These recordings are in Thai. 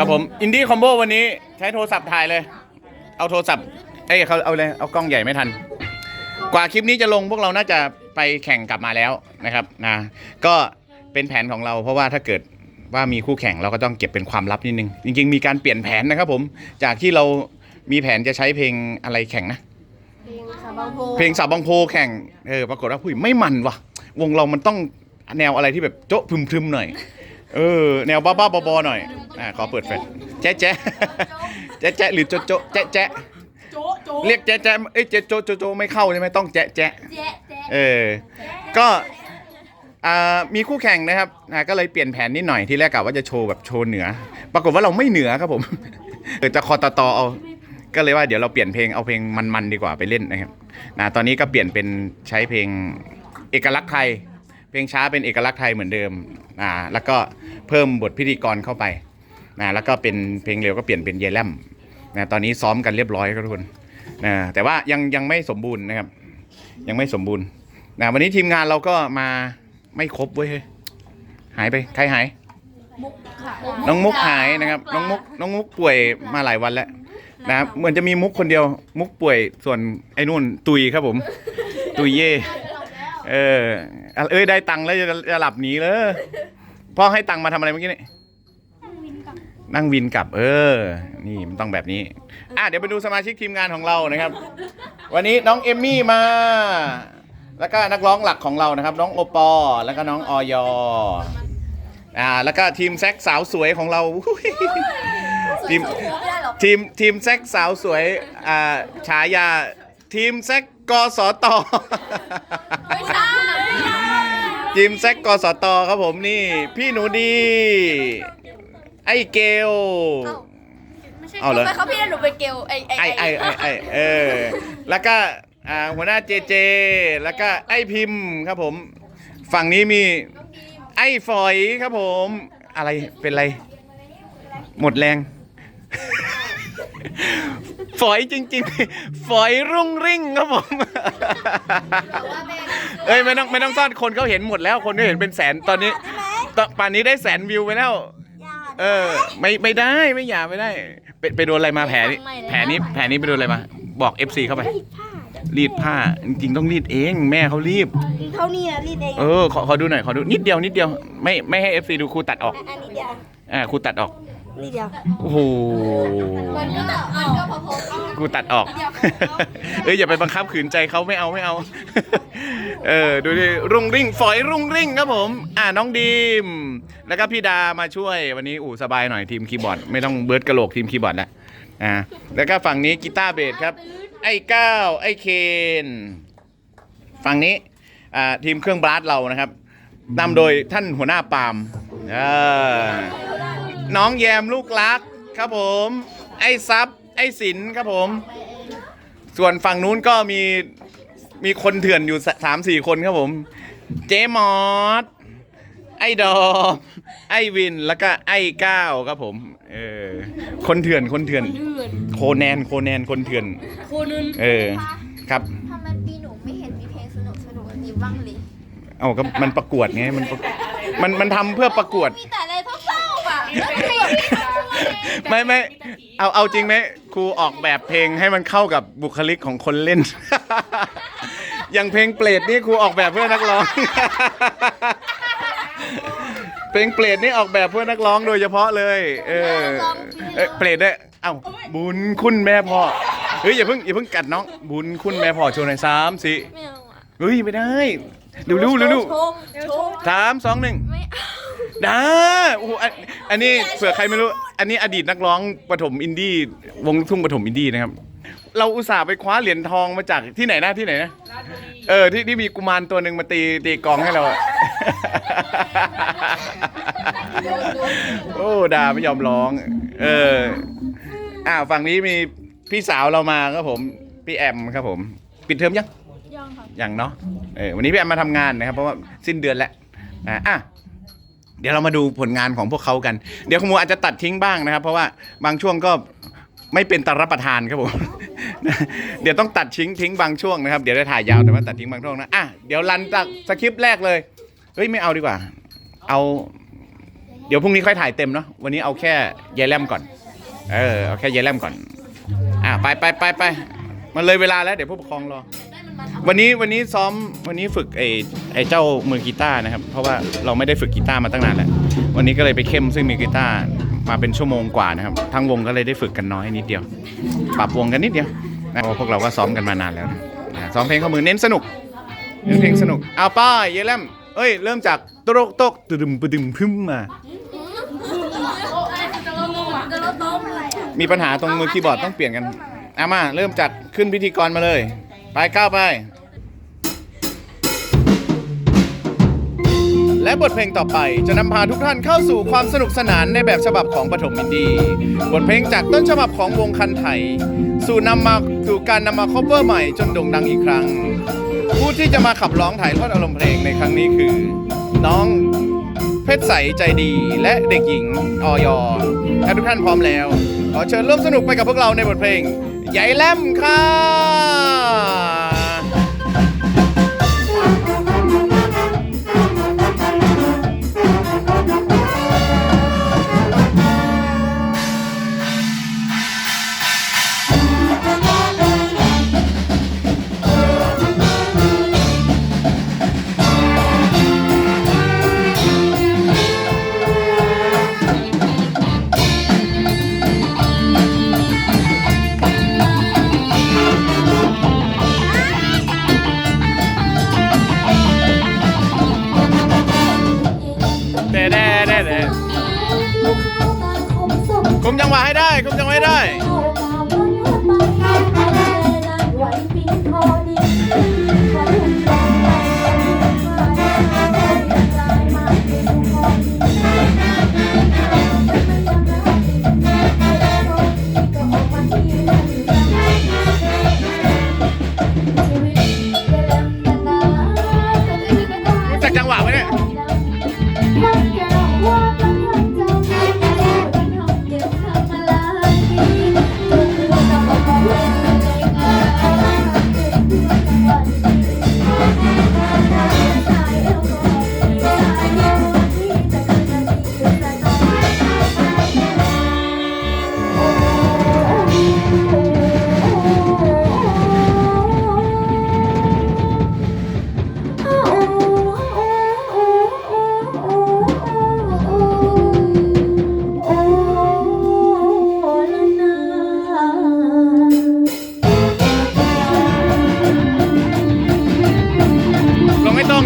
ครับผมอินดี้คอมโบวันนี้ใช้โทรศัพท์ถ่ายเลย เอาโทรศัพท์เอ้ยเขาเอาเลยเอากล้องใหญ่ไม่ทัน กว่าคลิปนี้จะลงพวกเราน่าจะไปแข่งกลับมาแล้วนะครับนะก็เป็นแผนของเราเพราะว่าถ้าเกิดว่ามีคู่แข่งเราก็ต้องเก็บเป็นความลับนิดนึง จริง ๆ มีการเปลี่ยนแผนนะครับผมจากที่เรามีแผนจะใช้เพลงอะไรแข่งนะ เพลงสาบางโพเพลงสาวบางโพแข่งเออปรากฏว่าผู้ยไม่มันว่ะ วงเรามันต้องแนวอะไรที่แบบโจ๊ะพึมพรึมๆหน่อย เออ แนวบ้าบ้าๆบอๆหน่อยอ่าขอเปิดแฟลชแจ๊ะแจ๊ะแจ๊ะแจ๊ะหรือโจ๊ะโจ๊ะแจ๊ะแจ๊ะโจ๊ะโจ๊ะเรียกแจ๊ะแจ๊ะเอ้ยเจ๊ะโจ๊ะโจ๊ะโจ๊ะไม่เข้าใช่ไหมต้องแจ๊ะแจ๊ะแจ๊ะแจ๊ะเออ ก็อ่ามีคู่แข่งนะครับอ่าก็เลยเปลี่ยนแผนนิดหน่อยที่แรกกะว่าจะโชว์แบบโชว์เหนือ ปรากฏว่าเราไม่เหนือครับผมเออจะคอตตอเอาก็เลยว่าเดี๋ยวเราเปลี่ยนเพลงเอาเพลงมันๆดีกว่าไปเล่นนะครับนะตอนนี้ก็เปลี่ยนเป็นใช้เพลงเอกลักษณ์ไทย เพลงช้าเป็นเอกลักษณ์ไทยเหมือนเดิม อ่าแล้วก็เพิ่มบทพิธีกรเข้าไปนะแล้วก็เป็นเพลงเร็วก็เปลี่ยนเป็นเยลแลมนะตอนนี้ซ้อมกันเรียบร้อยครับทุกคนนะแต่ว่ายังยังไม่สมบูรณ์นะครับ ยังไม่สมบูรณ์นะวันนี้ทีมงานเราก็มาไม่ครบเว้ยเฮ้ยหายไปใครหายมุกค่ะน้องมุกหายนะครับน้องมุกน้องมุกป่วยมาหลายวันแล้วนะครับเหมือนจะมีมุกคนเดียวมุกป่วยส่วนไอ้นู่นตุยครับผม ตุยเย่ เออเอ้ยได้ตังค์แล้วจะจะหลับหนีเลยพ่อให้ตังค์มาทำอะไรเมื่อกี้นี่นั่งวินกลับ เออ นี่มันต้องแบบนี้ อะเดี๋ยวไปดูสมาชิกทีมงานของเรานะครับ วันนี้น้องเอมมี่มา แล้วก็นักร้องหลักของเรานะครับ น้องโอปอ แล้วก็น้องออยอ่า แล้วก็ทีมแซกสาวสวยของเราทีมทีมทีมแซกสาวสวย อ่าฉายาทีมแซก กสต ไม่ใช่ทีมแซกกสตครับผมนี่ พี่หนูดี ไอ้เกลไม่ใช่เอาเหรอทำไมเขาพี่ได้หนูเป็นเกลไอไอไอ้ไอ้ไอ้ไอ้เออ แล้วก็อ่าหัวหน้าเจเจ แล้วก็ไอ้พิมพ์ครับผม ฝั่งนี้มี ไอ้ฝอยครับผม อะไรเป็นไร หมดแรง ฝอยจริง ๆ ฝอยรุ่งริ่งครับผม เอ้ยไม่ต้องไม่ต้องซ่อนคนเขาเห็นหมดแล้วคนก็เห็นเป็นแสนตอนนี้ตอนป่านนี้ได้แสนวิวไปแล้ว เออ ไม่ไม่ได้ไม่อยากไม่ได้ ไปไปโดนอะไรมาแผลนี้แผลนี้แผลนี้ไปโดนอะไรมา บอก FC เข้าไป รีดผ้าจริงๆต้องรีดเอง แม่เขารีบเขานี่นะรีดเองเออขอขอดูหน่อยขอดูนิดเดียวนิดเดียวไม่ไม่ให้ FC ดูครูตัดออกอันนี้เดียวอ่าครูตัดออก นี่เดียว โอ้โหมันก็มันก็พอๆกันกูตัดออก เอ้ยอย่าไปบังคับขืนใจเขาไม่เอาไม่เอา เออดูดิรุ่งริ่งฝอยรุ่งริ่งครับผม อ่าน้องดีม แล้วก็พี่ดามาช่วยวันนี้อู่สบายหน่อยทีมคีย์บอร์ด ไม่ต้องเบิร์ดกระโหลกทีมคีย์บอร์ดแล้วอ่าแล้วก็ฝั่งนี้กีตาร์เบสครับ ไอ้ก้าวไอ้เคนฝั่งนี้อ่าทีมเครื่องบลัสเรานะครับนำโดยท่านหัวหน้าปาล์มเออ น้องแยมลูกรักครับผม ไอ้ซับไอ้สินครับผม ส่วนฝั่งนู้นก็มีมีคนเถื่อนอยู่สสามสี่คนครับผม เจมอสไอ้ดอมไอ้วินแล้วก็ไอ้ก้าวครับผม เออ คนเถื่อนคนเถื่อน โคแนนโคแนนคนเถื่อน โคนึนเออ ครับ ทำไมปีหนูไม่เห็นมีเพลงสนุกสนุกแบบนี้บ้างเลย เอาก็มันประกวดไงมันประมันมันทำเพื่อประกวด มีแต่อะ ไรเศร้าๆอะแล้วเพลงที่ทำช่วยไม่ไม่เอาเอาจริงไหมครูออกแบบเพลงให้มันเข้ากับบุคลิกของคนเล่น อย่างเพลงเปรตนี่ครูออกแบบเพื่อนักร้อง เพลงเปรตนี่ออกแบบเพื่อนักร้องโดยเฉพาะเลย เออเอ้ยเปรตเนี่ยเอ้าบุญคุณแม่พ่อเฮ้ยอย่าเพิ่งอย่าเพิ่งกัดน้อง บุญคุณแม่พ่อโชว์หน่อยสามสี่ไม่เอาอะเฮ้ยไม่ได้ เร็วเร็วเร็วเร็วโชว์โชว์สามสองหนึ่งไม่เอาได้โอ้โหอันอันนี้เผื่อใครไม่รู้ อันนี้อดีตนักร้องปฐมอินดี้วงลูกทุ่งปฐมอินดี้นะครับ เราอุตส่าห์ไปคว้าเหรียญทองมาจากที่ไหนนะที่ไหนนะเออที่ที่มีกุมารตัวหนึ่งมาตีตีกลองให้เราอะโอ้ดาไม่ยอมร้อง เอออ่าฝั่งนี้มีพี่สาวเรามาครับผม พี่แอมครับผม ปิดเทอมยัง ยังค่ะยังเนาะเออวันนี้พี่แอมมาทำงานนะครับ เพราะว่าสิ้นเดือนแล้วอะอะเดี๋ยวเรามาดูผลงานของพวกเขากัน เดี๋ยวขโมยอาจจะตัดทิ้งบ้างนะครับ เพราะว่าบางช่วงก็ไม่เป็นตารับประทานครับผม เดี๋ยวต้องตัดทิ้งทิ้งบางช่วงนะครับ เดี๋ยวได้ถ่ายยาวแต่ว่าตัดทิ้งบางช่วงนะอะเดี๋ยวรันจากสคริปต์แรกเลยเฮ้ยไม่เอาดีกว่า เอา เดี๋ยวพรุ่งนี้ค่อยถ่ายเต็มเนาะวันนี้เอาแค่เยายแลมก่อน เออเอาแค่เยายแลมก่อน อะไปไปไปไปมันเลยเวลาแล้วเดี๋ยวผู้ปกครองรอ วันนี้วันนี้ซ้อมวันนี้ฝึกไอ้ไอ้เจ้ามือกีตาร์นะครับ เพราะว่าเราไม่ได้ฝึกกีตาร์มาตั้งนานแล้ววันนี้ก็เลยไปเข้มซึ่งมีกีตาร์มาเป็นชั่วโมงกว่านะครับทั้งวงก็เลยได้ฝึกกันน้อยนิดเดียว ปรับวงกันนิดเดียวนะเพราะพวกเราก็ซ้อมกันมานานแล้วนะอะซ้อมเพลงข้อมือเน้นสนุกเน้นเพลงสนุกเอาป้ายเยายแลมเอ้ยเริ่มจากโตรกโตกตึมปดึมพึ่มมา มีปัญหาตรงมือคีย์บอร์ดต้องเปลี่ยนกันเอามาเริ่มจากขึ้นพิธีกรมาเลย ไปก้าวไป และบทเพลงต่อไปจะนำพาทุกท่านเข้าสู่ความสนุกสนานในแบบฉบับของปฐมอินดี บทเพลงจากต้นฉบับของวงคันไทย สู่นำมาสู่การนำมาคอเวอร์ใหม่จนโด่งดังอีกครั้ง ผู้ที่จะมาขับร้องถ่ายทอดอารมณ์เพลงในครั้งนี้คือ น้องเพชรใสใจดีและเด็กหญิงออยถ้าทุกท่านพร้อมแล้ว ขอเชิญร่วมสนุกไปกับพวกเราในบทเพลงใหญ่แลมค่ะ คุมจังหวะให้ได้คุมจังหวะให้ได้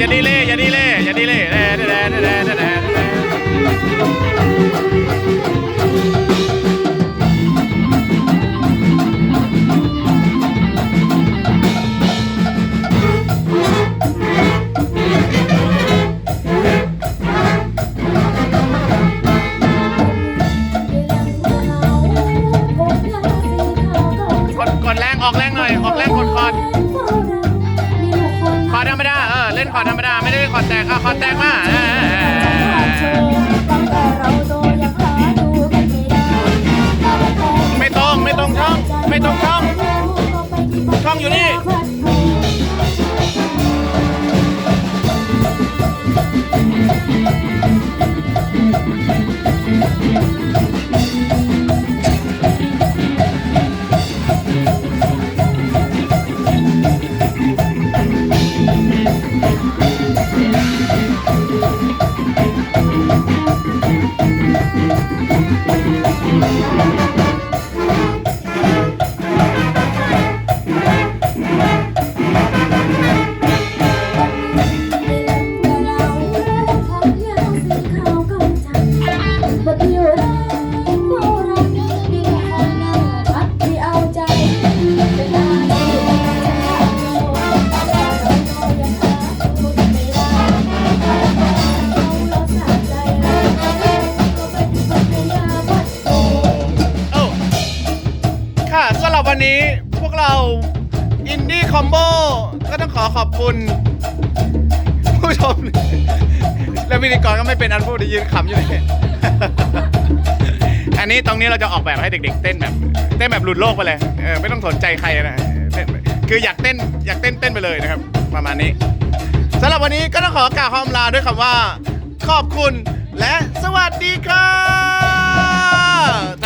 อย่าดีเล่อย่ ช่องอยู่นี่ องขอบคุณ ผู้ชม และพิธีกรก็ไม่เป็นอันพูดยืนขำอยู่นี่อันนี้ตรงนี้เราจะออกแบบให้เด็ก ๆ เต้นแบบ เต้นแบบหลุดโลกไปเลยเออไม่ต้องสนใจใครนะเต้นคืออยากเต้นอยากเต้นเต้นไปเลยนะครับ ประมาณนี้สำหรับวันนี้ก็ต้องขอกล่าวคำลาด้วยคำว่า ขอบคุณและสวัสดีค่ะแ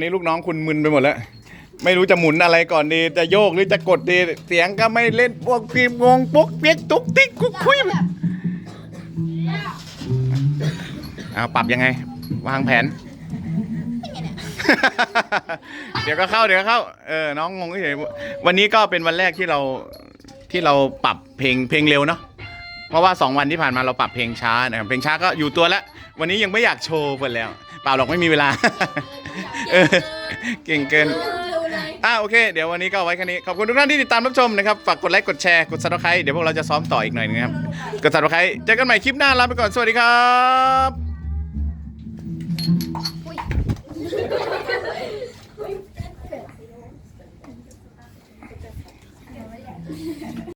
อนนี้ลูกน้องคุณมึนไปหมดแล้ว ไม่รู้จะหมุนอะไรก่อนดี จะโยกหรือจะกดดี เสียงก็ไม่เล่นพวกพิมพ์งงปุ๊กเปียกตุ๊กติ๊กกุ๊กคุยเอาปรับยังไง วางแผน เดี๋ยวก็เข้าเดี๋ยวก็เข้า เออ น้องงงเฉยวันนี้ก็เป็นวันแรกที่เราที่เราปรับเพลงเพลงเร็วเนาะเพราะว่า 2 วันที่ผ่านมาเราปรับเพลงช้านะครับเพลงช้าก็อยู่ตัวแล้ว วันนี้ยังไม่อยากโชว์เพิ่นแล้ว เปล่าหรอกไม่มีเวลา เก่งเกิน อ่าโอเค เดี๋ยววันนี้ก็เอาไว้แค่นี้ ขอบคุณทุกท่านที่ติดตามรับชมนะครับ ฝากกดไลค์ กดแชร์ กดซับสไครต์เดี๋ยวพวกเราจะซ้อมต่ออีกหน่อยนะครับ กดซับสไครต์เจอกันใหม่คลิปหน้าลาไปก่อน สวัสดีครับ